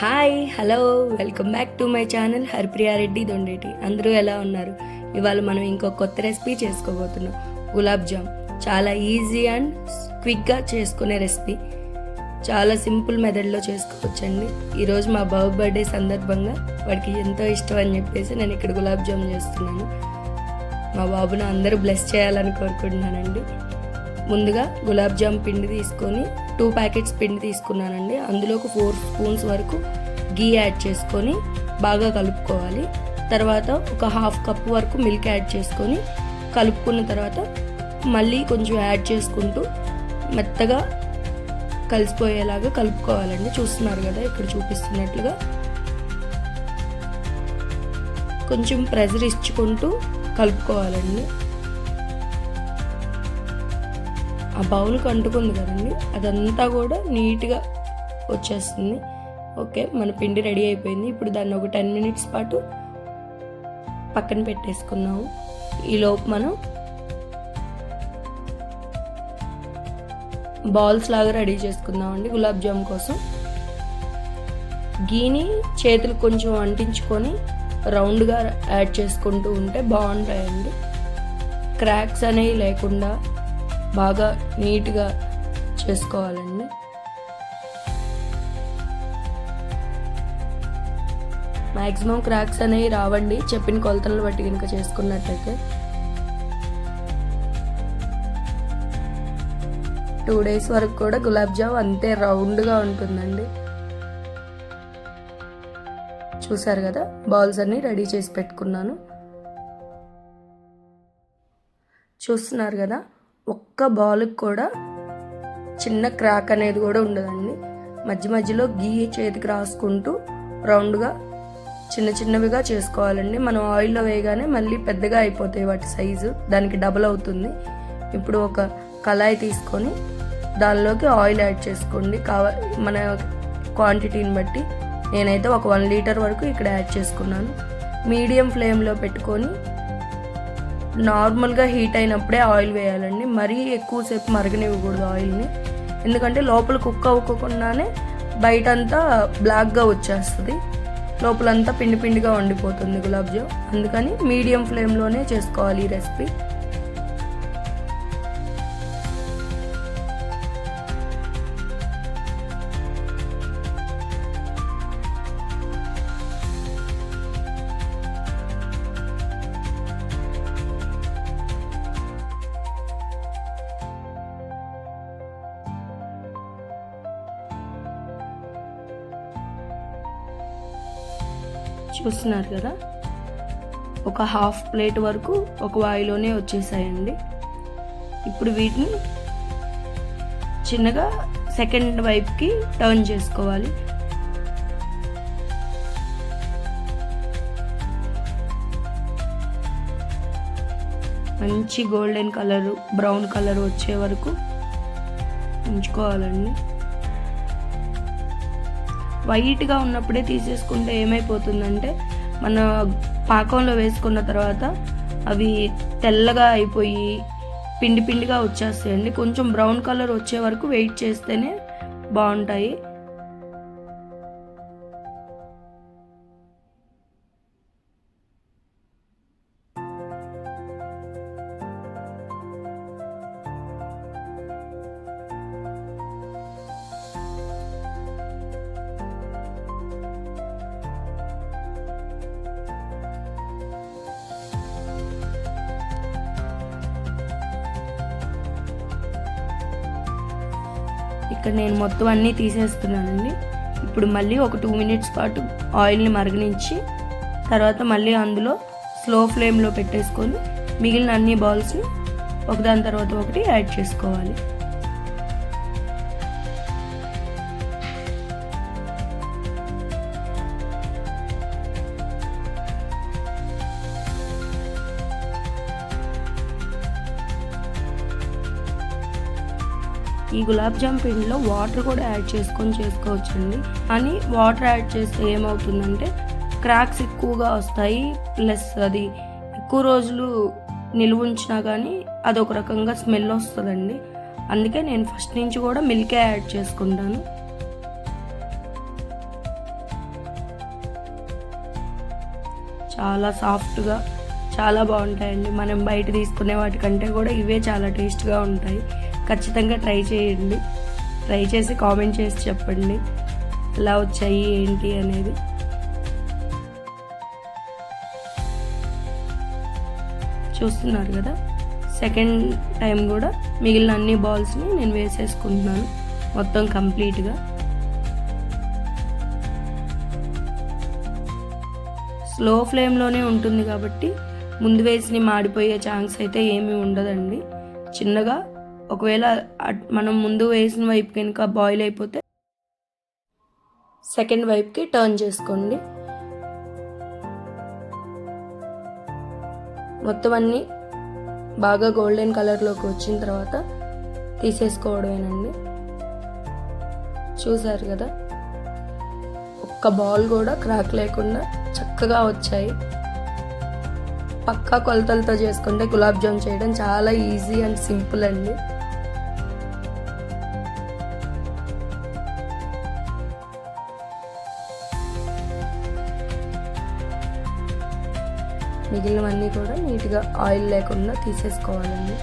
Hi hello welcome back to my channel హరిప్రియారెడ్డి Dondeti అందరూ ఎలా ఉన్నారు? ఇవాళ మనం ఇంకో కొత్త రెసిపీ చేసుకోబోతున్నాం. గులాబ్ జామ్ చాలా ఈజీ అండ్ క్విక్గా చేసుకునే రెసిపీ చాలా సింపుల్ మెథడ్లో చేసుకోవచ్చండి. ఈరోజు మా బాబు బర్త్డే సందర్భంగా వాడికి ఎంతో ఇష్టం అని చెప్పేసి నేను ఇక్కడ గులాబ్ జామ్ చేస్తున్నాను. మా బాబును అందరూ బ్లెస్ చేయాలని కోరుకుంటున్నానండి. ముందుగా గులాబ్ జామ్ పిండి తీసుకొని టూ ప్యాకెట్స్ పిండి తీసుకున్నానండి. అందులో ఒక ఫోర్ స్పూన్స్ వరకు గీ యాడ్ చేసుకొని బాగా కలుపుకోవాలి. తర్వాత ఒక హాఫ్ కప్ వరకు మిల్క్ యాడ్ చేసుకొని కలుపుకున్న తర్వాత మళ్ళీ కొంచెం యాడ్ చేసుకుంటూ మెత్తగా కలిసిపోయేలాగా కలుపుకోవాలండి. చూస్తున్నారు కదా ఇక్కడ చూపిస్తున్నట్లుగా. కొంచెం ప్రెజర్ ఇచ్చుకుంటూ కలుపుకోవాలండి. ఆ బౌల్కి అంటుకుంది కదండి అదంతా కూడా నీట్గా వచ్చేస్తుంది. ఓకే మన పిండి రెడీ అయిపోయింది. ఇప్పుడు దాన్ని ఒక టెన్ మినిట్స్ పాటు పక్కన పెట్టేసుకున్నాము ఈలోపు మనం బాల్స్ లాగా రెడీ చేసుకుందామండి గులాబ్ జామ్ కోసం. గీని చేతులు కొంచెం అంటించుకొని రౌండ్గా యాడ్ చేసుకుంటూ ఉంటే బాగుంటాయండి. క్రాక్స్ అనేవి లేకుండా బాగా నీట్గా చేసుకోవాలండి. మ్యాక్సిమం క్రాక్స్ అనేవి రావండి. చెప్పిన కొలతలను బట్టి కనుక చేసుకున్నట్టయితే. టూ డేస్ వరకు కూడా గులాబ్ జామ్ అంతే రౌండ్గా ఉంటుందండి. చూసారు కదా? బాల్స్ అన్నీ రెడీ చేసి పెట్టుకున్నాను. చూస్తున్నారు కదా? ఒక్క బాల్కి కూడా చిన్న క్రాక్ అనేది కూడా ఉండదండి. మధ్య మధ్యలో గీ చేతికి రాసుకుంటూ రౌండ్గా చిన్న చిన్నవిగా చేసుకోవాలండి. మనం ఆయిల్లో వేయగానే మళ్ళీ పెద్దగా అయిపోతాయి వాటి సైజు దానికి డబుల్ అవుతుంది. ఇప్పుడు ఒక కళాయి తీసుకొని దానిలోకి ఆయిల్ యాడ్ చేసుకోండి. కావ మన క్వాంటిటీని బట్టి నేనైతే ఒక వన్ లీటర్ వరకు ఇక్కడ యాడ్ చేసుకున్నాను. మీడియం ఫ్లేమ్లో పెట్టుకొని నార్మల్గా హీట్ అయినప్పుడే ఆయిల్ వేయాలండి. మరీ ఎక్కువసేపు మరగనివ్వకూడదు ఆయిల్ని. ఎందుకంటే లోపల కుక్ అవ్వకుండానే బయటంతా బ్లాక్గా వచ్చేస్తుంది. లోపలంతా పిండి పిండిగా వండిపోతుంది గులాబ్జామ్. అందుకని మీడియం ఫ్లేమ్లోనే చేసుకోవాలి ఈ రెసిపీ. చూస్తున్నారు కదా? ఒక హాఫ్ ప్లేట్ వరకు ఒక వాయిలోనే వచ్చేసాయండి. ఇప్పుడు వీటిని చిన్నగా సెకండ్ వైపుకి టర్న్ చేసుకోవాలి. మంచి గోల్డెన్ కలరు బ్రౌన్ కలర్ వచ్చే వరకు ఉంచుకోవాలండి. వైట్గా ఉన్నప్పుడే తీసేసుకుంటే ఏమైపోతుందంటే మన పాకంలో వేసుకున్న తర్వాత అవి తెల్లగా అయిపోయి పిండి పిండిగా వచ్చేస్తాయండి. కొంచెం బ్రౌన్ కలర్ వచ్చే వరకు వెయిట్ చేస్తేనే బాగుంటాయి. ఇక్కడ నేను మొత్తం అన్నీ తీసేస్తున్నానండి. ఇప్పుడు మళ్ళీ ఒక టూ మినిట్స్ పాటు ఆయిల్ని మరగనించి తర్వాత మళ్ళీ అందులో స్లో ఫ్లేమ్లో పెట్టేసుకొని మిగిలిన అన్ని బాల్స్ని ఒకదాని తర్వాత ఒకటి యాడ్ చేసుకోవాలి. ఈ గులాబ్ జామ్ పిండిలో వాటర్ కూడా యాడ్ చేసుకొని చేసుకోవచ్చండి. అని వాటర్ యాడ్ చేస్తే ఏమవుతుందంటే క్రాక్స్ ఎక్కువగా వస్తాయి ప్లస్ అది ఎక్కువ రోజులు నిలువ ఉంచినా కానీ ఒక రకంగా స్మెల్ వస్తుందండి. అందుకే నేను ఫస్ట్ నుంచి కూడా మిల్కే యాడ్ చేసుకుంటాను. చాలా సాఫ్ట్గా చాలా బాగుంటాయండి. మనం బయట తీసుకునే వాటికంటే కూడా ఇవే చాలా టేస్ట్గా ఉంటాయి. ఖచ్చితంగా ట్రై చేయండి. ట్రై చేసి కామెంట్ చేసి చెప్పండి. ఎలా వచ్చాయి ఏంటి అనేది. చూస్తున్నారు కదా? సెకండ్ టైం కూడా మిగిలిన అన్ని బాల్స్ని నేను వేసేసుకుంటున్నాను. మొత్తం కంప్లీట్గా. స్లో ఫ్లేమ్లోనే ఉంటుంది కాబట్టి ముందు వేసి మాడిపోయే ఛాన్స్ అయితే ఏమీ ఉండదండి. చిన్నగా ఒకవేళ అట్- మనం ముందు వేసిన వైపు కనుక బాయిల్ అయిపోతే సెకండ్ వైపుకి టర్న్ చేసుకోండి. మొత్తం అన్నీ బాగా గోల్డెన్ కలర్లోకి వచ్చిన తర్వాత తీసేసుకోవడమేనండి. చూసారు కదా? ఒక్క బాల్ కూడా క్రాక్ లేకుండా చక్కగా వచ్చాయి. పక్కా కొలతలతో చేసుకుంటే గులాబ్ జామ్ చేయడం చాలా ఈజీ అండ్ సింపుల్ అండి. మిగిలినవన్నీ కూడా నీట్గా ఆయిల్ లేకుండా తీసేసుకోవాలండి.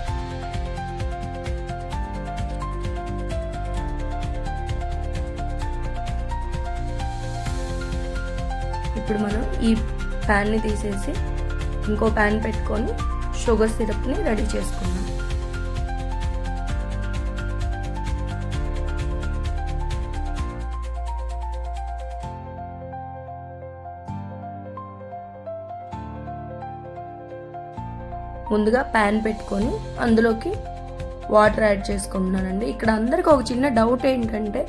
ఇప్పుడు మనం ఈ ప్యాన్ని తీసేసి ఇంకో ప్యాన్ పెట్టుకొని షుగర్ సిరప్ని రెడీ చేసుకుందాం. ముందుగా ప్యాన్ పెట్టుకొని అందులోకి వాటర్ యాడ్ చేసుకుంటున్నానండి. ఇక్కడ అందరికి ఒక చిన్న డౌట్ ఏంటంటే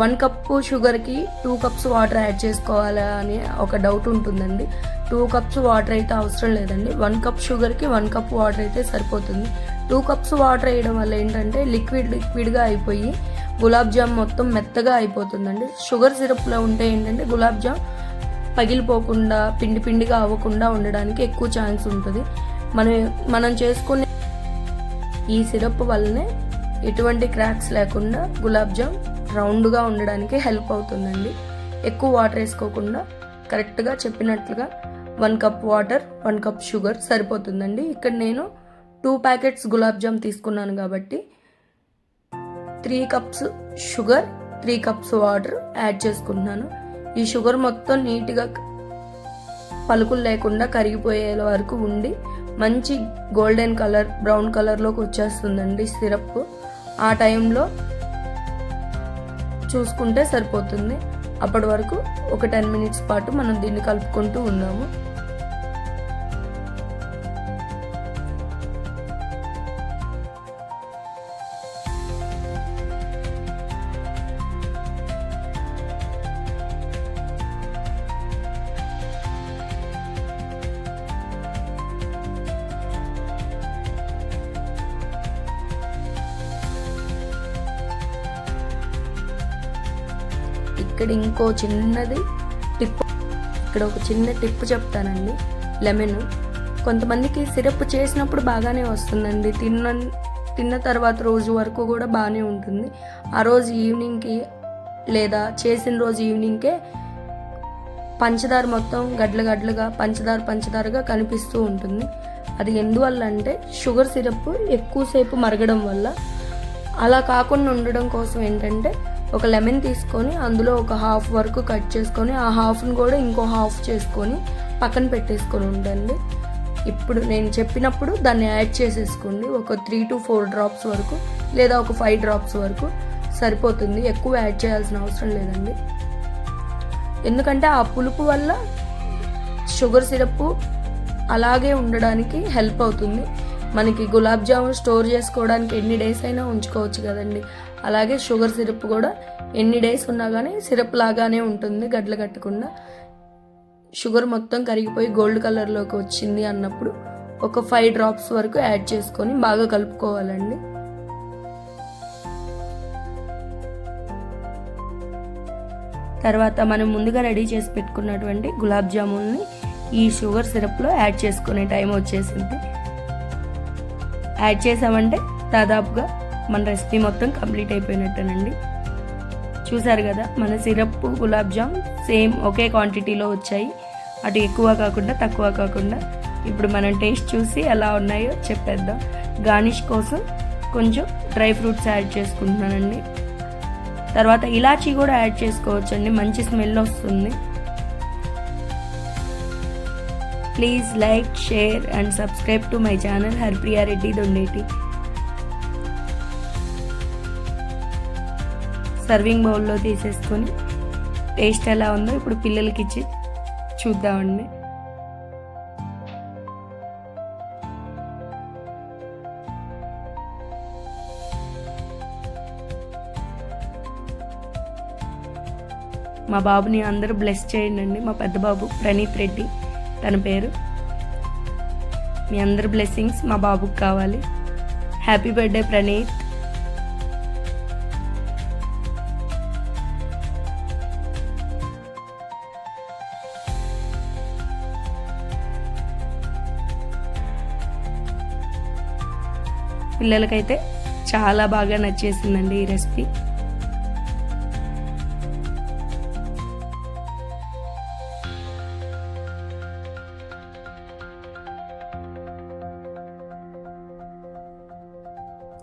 వన్ కప్పు షుగర్కి టూ కప్స్ వాటర్ యాడ్ చేసుకోవాలా అని ఒక డౌట్ ఉంటుందండి. టూ కప్స్ వాటర్ అయితే అవసరం లేదండి. వన్ కప్ షుగర్కి వన్ కప్ వాటర్ అయితే సరిపోతుంది. టూ కప్స్ వాటర్ వేయడం వల్ల ఏంటంటే లిక్విడ్ లిక్విడ్గా అయిపోయి గులాబ్ జామ్ మొత్తం మెత్తగా అయిపోతుందండి. షుగర్ సిరప్లో ఉంటే ఏంటంటే గులాబ్ జామ్ పగిలిపోకుండా పిండి పిండిగా అవ్వకుండా ఉండడానికి ఎక్కువ ఛాన్స్ ఉంటుంది. మనం మనం చేసుకునే ఈ సిరప్ వల్లనే ఎటువంటి క్రాక్స్ లేకుండా గులాబ్ జామ్ రౌండ్గా ఉండడానికి హెల్ప్ అవుతుందండి. ఎక్కువ వాటర్ వేసుకోకుండా కరెక్ట్గా చెప్పినట్లుగా one cup water one cup sugar సరిపోతుందండి. ఇక్కడ నేను టూ ప్యాకెట్స్ గులాబ్ జామ్ తీసుకున్నాను కాబట్టి three cups sugar three cups water add చేసుకుంటున్నాను. ఈ షుగర్ మొత్తం నీట్గా పలుకులు లేకుండా కరిగిపోయే వరకు ఉండి మంచి గోల్డెన్ కలర్ బ్రౌన్ కలర్లోకి వచ్చేస్తుందండి సిరప్. ఆ టైంలో చూసుకుంటే సరిపోతుంది. అప్పటి వరకు ఒక టెన్ మినిట్స్ పాటు మనం దీన్ని కలుపుకుంటూ ఉన్నాము. ఇక్కడ ఇంకో చిన్నది టిప్. ఇక్కడ ఒక చిన్న టిప్ చెప్తానండి. లెమన్. కొంతమందికి సిరప్ చేసినప్పుడు బాగానే వస్తుందండి. తిన్న తిన్న తర్వాత రోజు వరకు కూడా బాగానే ఉంటుంది. ఆ రోజు ఈవినింగ్కి లేదా చేసిన రోజు ఈవినింగ్కే పంచదార మొత్తం గడ్లు గడ్లుగా పంచదార పంచదారగా కనిపిస్తూ ఉంటుంది. అది ఎందువల్ల అంటే షుగర్ సిరప్ ఎక్కువసేపు మరగడం వల్ల. అలా కాకుండా ఉండడం కోసం ఏంటంటే ఒక లెమన్ తీసుకొని అందులో ఒక హాఫ్ వరకు కట్ చేసుకొని ఆ హాఫ్ను కూడా ఇంకో హాఫ్ చేసుకొని పక్కన పెట్టేసుకొని ఉండండి. ఇప్పుడు నేను చెప్పినప్పుడు దాన్ని యాడ్ చేసేసుకోండి. ఒక త్రీ టు ఫోర్ డ్రాప్స్ వరకు లేదా ఒక ఫైవ్ డ్రాప్స్ వరకు సరిపోతుంది. ఎక్కువ యాడ్ చేయాల్సిన అవసరం లేదండి. ఎందుకంటే ఆ పులుపు వల్ల షుగర్ సిరప్ అలాగే ఉండడానికి హెల్ప్ అవుతుంది. మనకి గులాబ్ జామున్ స్టోర్ చేసుకోవడానికి ఎన్ని డేస్ అయినా ఉంచుకోవచ్చు కదండి. అలాగే షుగర్ సిరప్ కూడా ఎన్ని డేస్ ఉన్నా కానీ సిరప్ లాగానే ఉంటుంది గడ్డలు కట్టకుండా. షుగర్ మొత్తం కరిగిపోయి గోల్డ్ కలర్లోకి వచ్చింది అన్నప్పుడు ఒక ఫైవ్ డ్రాప్స్ వరకు యాడ్ చేసుకొని బాగా కలుపుకోవాలండి. తర్వాత మనం ముందుగా రెడీ చేసి పెట్టుకున్నటువంటి గులాబ్ జామున్ని ఈ షుగర్ సిరప్లో యాడ్ చేసుకునే టైం వచ్చేసింది. యాడ్ చేసామంటే దాదాపుగా మన రెసిపీ మొత్తం కంప్లీట్ అయిపోయినట్టేనండి. చూసారు కదా మన సిరప్ గులాబ్ జామ్ సేమ్ ఒకే క్వాంటిటీలో వచ్చాయి. అటు ఎక్కువ కాకుండా తక్కువ కాకుండా ఇప్పుడు మనం టేస్ట్ చూసి ఎలా ఉన్నాయో చెప్పేద్దాం. గార్నిష్ కోసం కొంచెం డ్రై ఫ్రూట్స్ యాడ్ చేసుకుంటున్నానండి. తర్వాత ఇలాచీ కూడా యాడ్ చేసుకోవచ్చండి మంచి స్మెల్ వస్తుంది. Please like share and subscribe to my channel Harpriya Reddy Dondeti serving బౌల్లో తీసేసుకొని టేస్ట్ ఎలా ఉందో ఇప్పుడు పిల్లలకి ఇచ్చి చూద్దామండి. మా బాబుని అందరూ బ్లెస్ చేయండి మా పెద్ద బాబు ప్రణీత్ రెడ్డి. తన పేరు. మీ అందరి బ్లెస్సింగ్స్ మా బాబుకి కావాలి. హ్యాపీ బర్త్డే ప్రణీత్ పిల్లలకైతే చాలా బాగా నచ్చేసిందండి ఈ recipe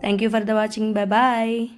Thank you for the watching. Bye bye.